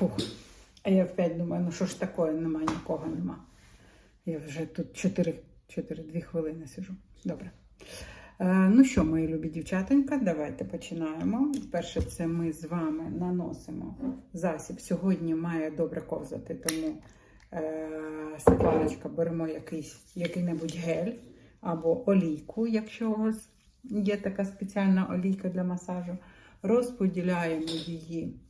Фух. А я опять думаю, ну що ж такое, нема, нікого нема. Я вже тут 4, 4 2 хвилини сижу. Добре. Е, ну що, мої любі дівчатонька, давайте починаємо. Перше, це ми з вами наносимо засіб. Сьогодні має добре ковзати, тому е, Світланочка, беремо який-небудь гель або олійку, якщо у вас є така спеціальна олійка для масажу. Розподіляємо її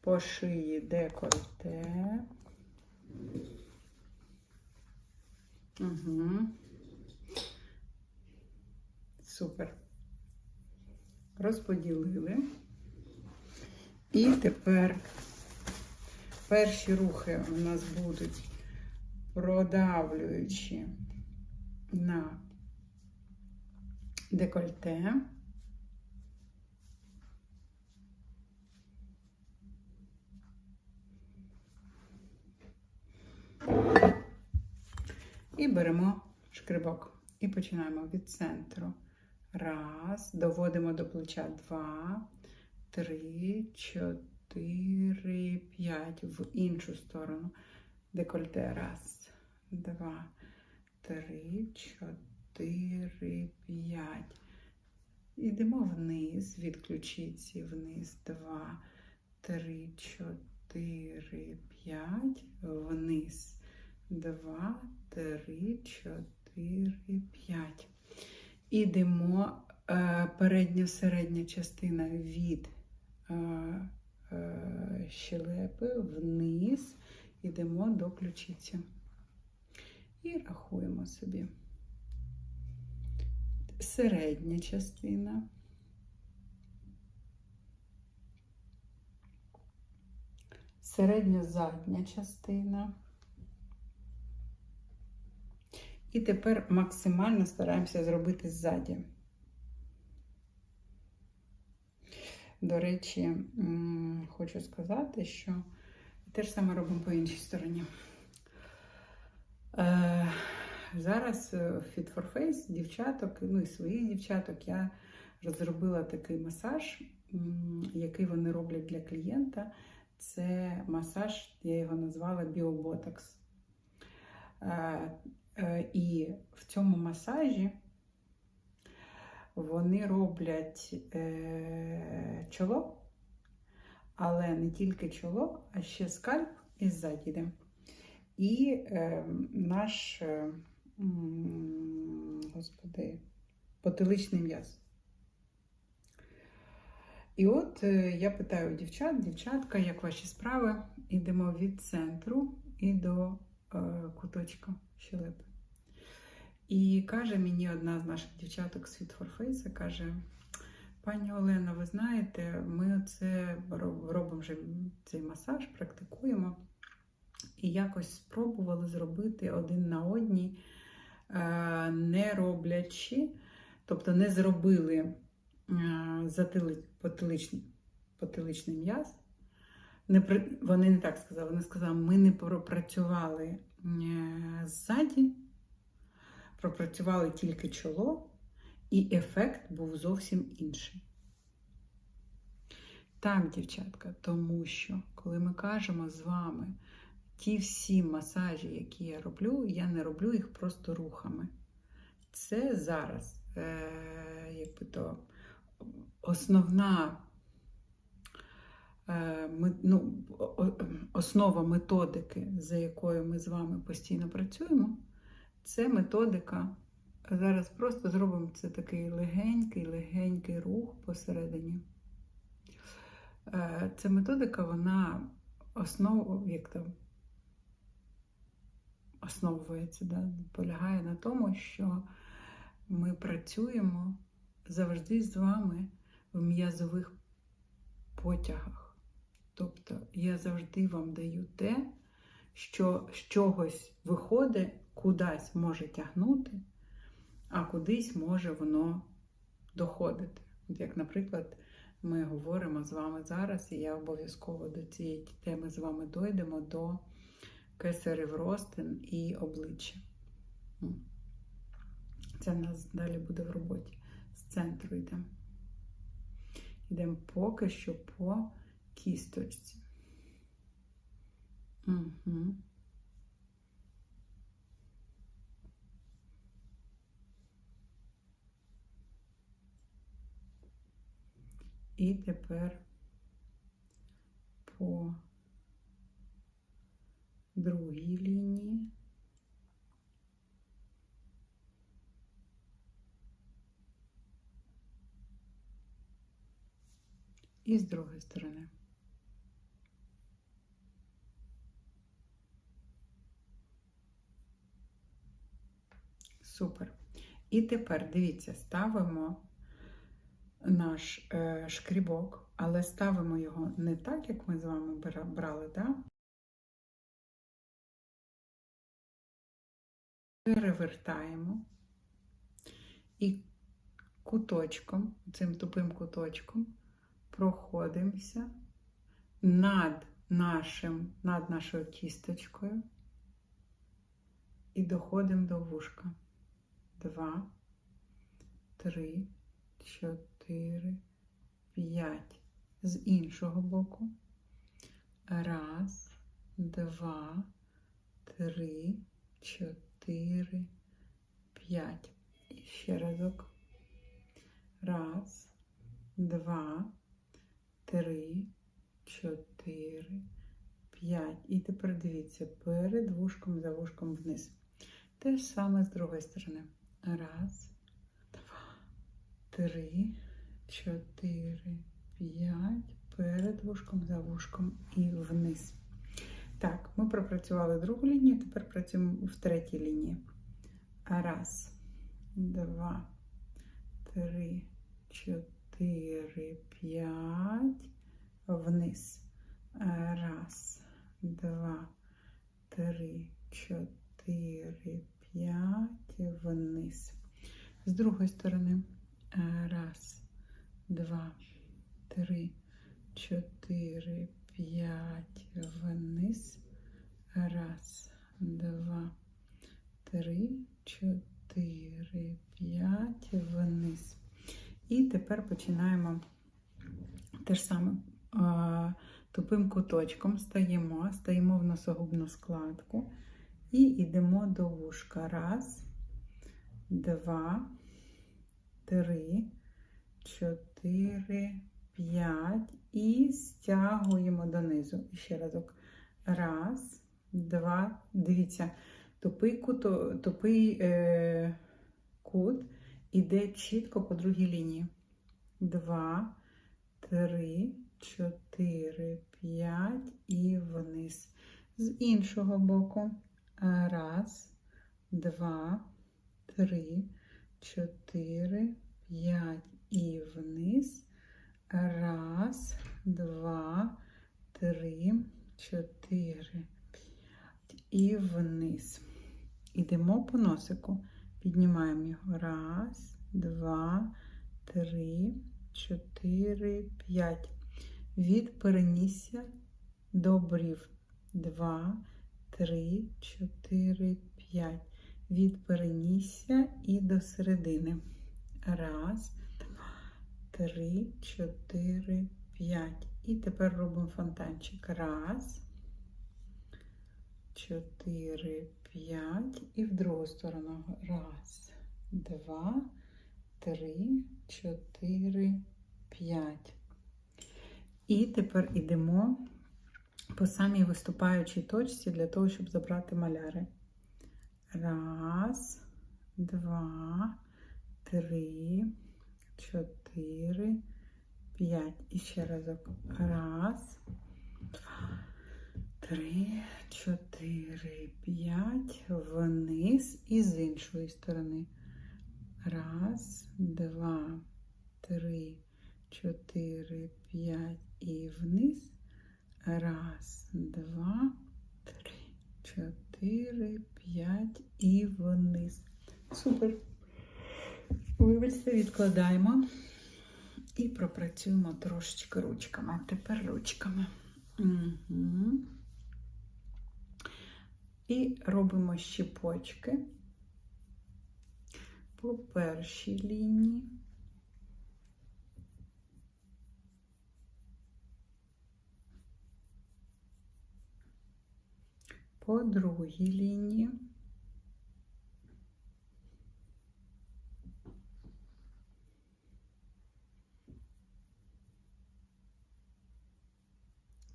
по шиї декольте. Угу. Супер. Розподілили. І тепер перші рухи у нас будуть продавлюючи на декольте. І беремо шкрибок. І починаємо від центру. Раз. Доводимо до плеча. Два, три, чотири, п'ять. В іншу сторону. Декольте. Раз, два, три, чотири, п'ять. Йдемо вниз, від ключиці вниз. Два, три, чотири, п'ять. Вниз. Два, три, чотири, п'ять. Ідемо е, передня середня частина від е, е, щелепи вниз. Ідемо до ключиці. І рахуємо собі. Середня частина. Середня задня частина. І тепер максимально стараємося зробити ззаді. До речі, хочу сказати, що те ж саме робимо по іншій стороні. Е, зараз в Fit for Face дівчаток, ну і своїх дівчаток, я розробила такий масаж, який вони роблять для клієнта. Це масаж, я його назвала Біоботокс. І в цьому масажі вони роблять е, чоло, але не тільки чоло, а ще скальп і ззаді йде. І е, наш, е, господи, потиличний м'яз. І от е, я питаю дівчат, дівчатка, як ваші справи? Ідемо від центру і до е, куточка щелепи. І каже мені одна з наших дівчаток з Fit for Face, каже, пані Олена, ви знаєте, ми це робимо вже цей масаж, практикуємо. І якось спробували зробити один на одній, не роблячи, тобто не зробили потиличний, потиличний м'яз. Вони не так сказали, вони сказали, ми не пропрацювали ззаді пропрацювали тільки чоло, і ефект був зовсім інший. Так, дівчатка, тому що, коли ми кажемо з вами ті всі масажі, які я роблю, я не роблю їх просто рухами. Це зараз е, якби то, основна е, ну, основа методики, за якою ми з вами постійно працюємо. Це методика. Зараз просто зробимо це такий легенький-легенький рух посередині. Е, ця методика, вона основ, як там, основується, да, полягає на тому, що ми працюємо завжди з вами в м'язових потягах. Тобто я завжди вам даю те, що з чогось виходить кудись може тягнути, а кудись може воно доходити. От Як, наприклад, ми говоримо з вами зараз, і я обов'язково до цієї теми з вами дойдемо до кесарів ростин і обличчя. Це в нас далі буде в роботі. З центру йдемо. Йдемо поки що по кісточці. Угу. І тепер по другій лінії. І з другої сторони. Супер. І тепер дивіться, ставимо наш е, шкрібок, але ставимо його не так, як ми з вами брали, да? перевертаємо і куточком, цим тупим куточком проходимося над нашим, над нашою кісточкою і доходимо до вушка. Два, три, чотири, п'ять. З іншого боку. Раз, два, три, чотири, п'ять. І ще разок. Раз, два, три, чотири, п'ять. І тепер дивіться, перед вушком за вушком вниз. Те ж саме з другої сторони. Раз, два, три, чотири, п'ять. Перед вушком за вушком і вниз. Так, ми пропрацювали другу лінію, тепер працюємо в третій лінії. Раз, два, три, чотири, п'ять. Вниз. Раз, два, три, чотири, п'ять. Вниз. З другої сторони. Раз, два, три, чотири, п'ять. Вниз. Раз, два, три, чотири, п'ять. Вниз. І тепер починаємо те ж саме тупим куточком стаємо, стаємо в носогубну складку і йдемо до вушка. Раз, два, три, чотири, п'ять. І стягуємо донизу. І ще разок. Раз, два. Дивіться, тупий кут, тупий е, кут іде чітко по другій лінії. Два, три, чотири, п'ять і вниз. З іншого боку. Раз, два, три, чотири, п'ять і вниз. Раз, два, три, чотири, і вниз. Ідемо по носику. Піднімаємо його. Раз, два, три, чотири, п'ять. Від перенісся до брів. Два, три, чотири, п'ять. Від перенісся і до середини. Раз, два, три, чотири, п'ять. І тепер робимо фонтанчик. Раз, чотири, п'ять. І в другу сторону. Раз, два, три, чотири, п'ять. І тепер йдемо по самій виступаючій точці для того, щоб забрати маляри. Раз, два, три, чотири, п'ять. І ще разок. Раз, два, три, чотири, п'ять. Вниз і з іншої сторони. Раз, два, три, чотири, п'ять і вниз. Раз, два, три, чотири, п'ять і вниз. Супер. Вибачте, відкладаємо і пропрацюємо трошечки ручками. Тепер ручками. Угу. І робимо щіпочки по першій лінії. По другій лінії.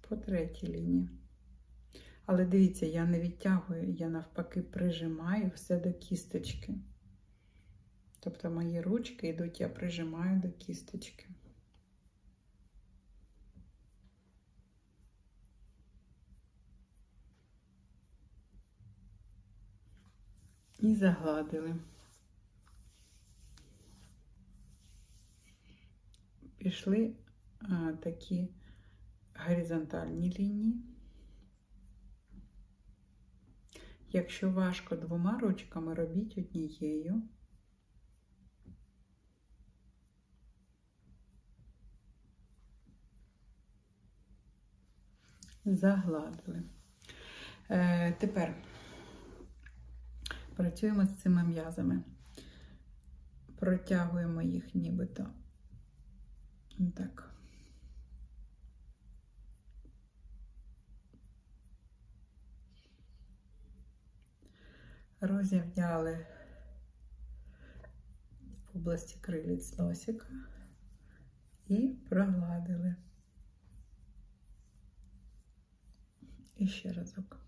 По третій лінії. Але дивіться, я не відтягую, я навпаки прижимаю все до кісточки. Тобто мої ручки йдуть, я прижимаю до кісточки. І загладили. Пішли а, такі горизонтальні лінії. Якщо важко двома ручками, робіть однією. Загладили. Е, тепер працюємо з цими м'язами. Протягуємо їх нібито. Так. Розівняли в області крилиць носика і прогладили. І ще разок.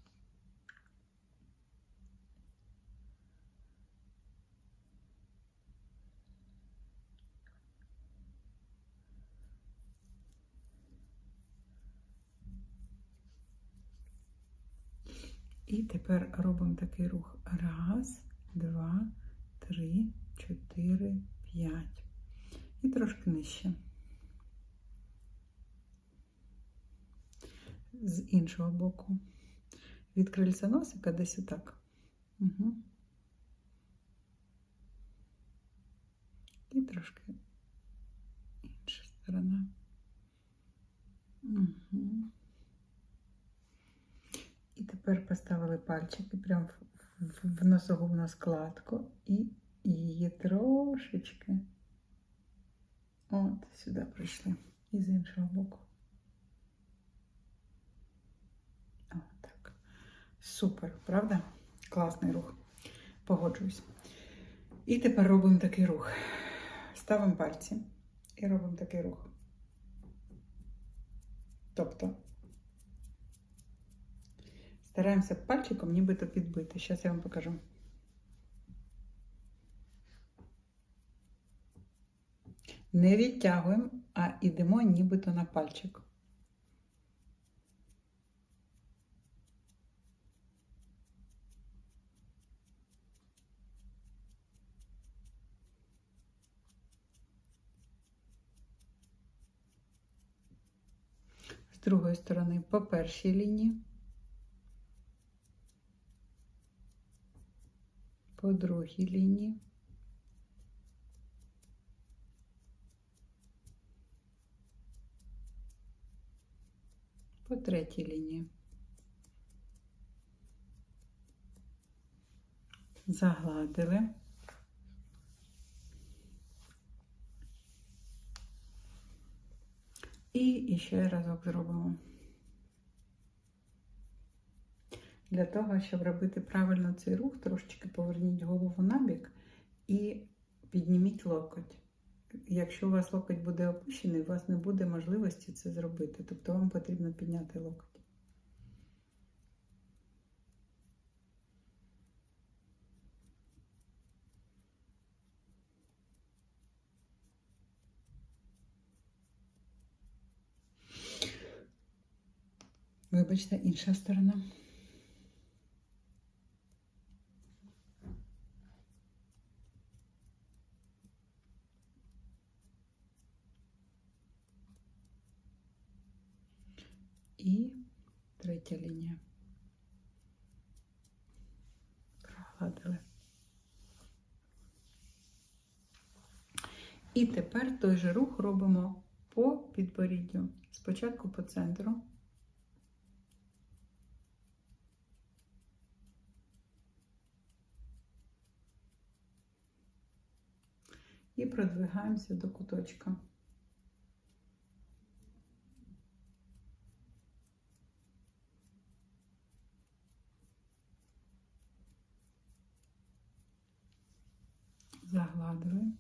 І тепер робимо такий рух. Раз, два, три, чотири, п'ять. І трошки нижче. З іншого боку. Від крильця носика десь отак. Угу. І трошки інша сторона. Угу. Тепер поставили пальчики прямо в носогубну складку і її трошечки от сюди прийшли. І з іншого боку. Отак. Супер, правда? Класний рух. Погоджуюсь. І тепер робимо такий рух. Ставимо пальці і робимо такий рух. Тобто стараємося пальчиком нібито підбити. Зараз я вам покажу. Не відтягуємо, а йдемо нібито на пальчик. З другої сторони по першій лінії. По другій лінії. По третій лінії. Загладили. І ще разок зробимо. Для того, щоб робити правильно цей рух, трошечки поверніть голову набік і підніміть локоть. Якщо у вас локоть буде опущений, у вас не буде можливості це зробити. Тобто вам потрібно підняти локоть. Вибачте, інша сторона. І третя. Прогладили. І тепер той же рух робимо по підборіддю. Спочатку по центру. І продвигаємося до куточка. Прогладили.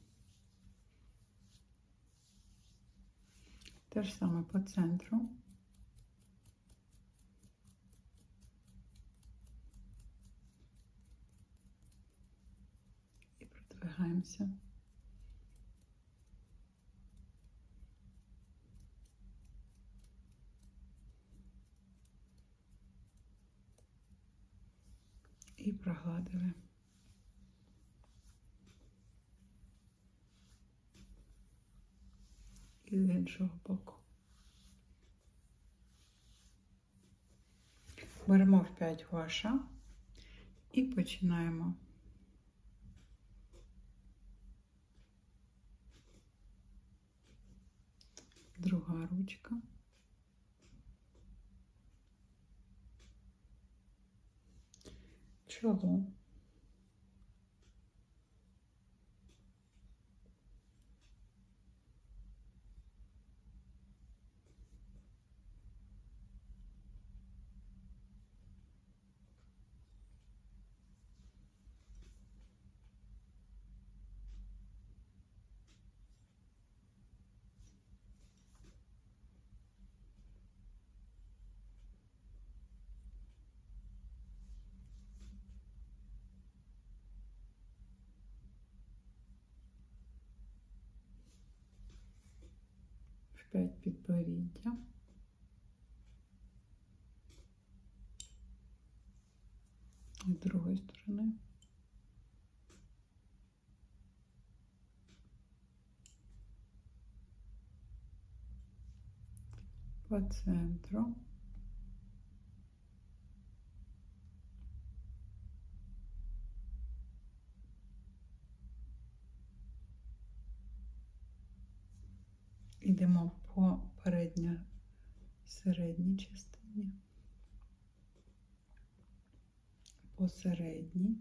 Те ж саме по центру. І продвигаємося. І прогладили. І з іншого боку. Беремо в 5 гуаша і починаємо. Друга ручка. Чоло. 5 підборіддя. З другої сторони. По центру. Йдемо по передньо середній частині, по середній,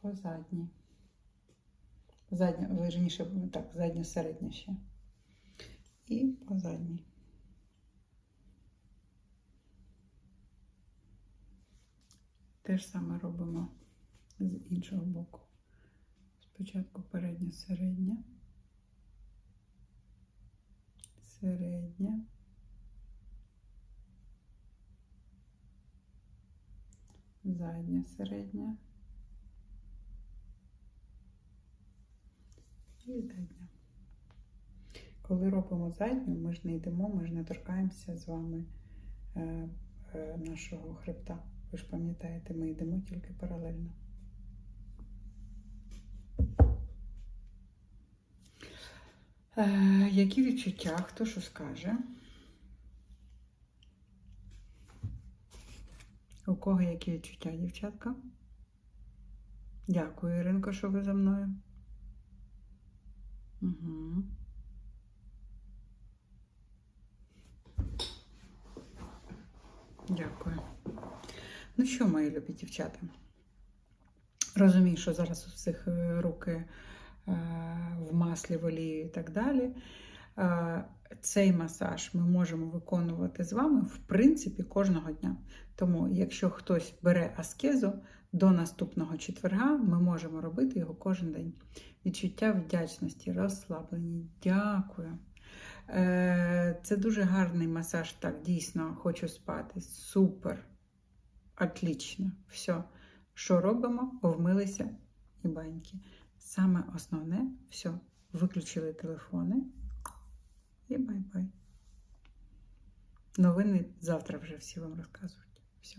по задній. Задня, верніше, так, задня середня ще. І по задній. Те ж саме робимо з іншого боку. Спочатку передня середня, середня, задня середня і задня. Коли робимо задню, ми ж не йдемо, ми ж не торкаємося з вами е, е, нашого хребта. Ви ж пам'ятаєте, ми йдемо тільки паралельно. Які відчуття? Хто що скаже? У кого які відчуття, дівчатка? Дякую, Іринко, що ви за мною. Угу. Дякую. Ну що, мої любі дівчата? Розумію, що зараз у всіх е, руки е, в маслі, в олії і так далі. Цей масаж ми можемо виконувати з вами, в принципі, кожного дня. Тому, якщо хтось бере аскезу до наступного четверга, ми можемо робити його кожен день. Відчуття вдячності, розслаблені. Дякую. Е, Це дуже гарний масаж. Так, дійсно, хочу спати. Супер. Отлично. Все. Що робимо? Вмилися і баньки. Саме основне все. Виключили телефони і бай-бай. Новини завтра вже всі вам розказують. Все.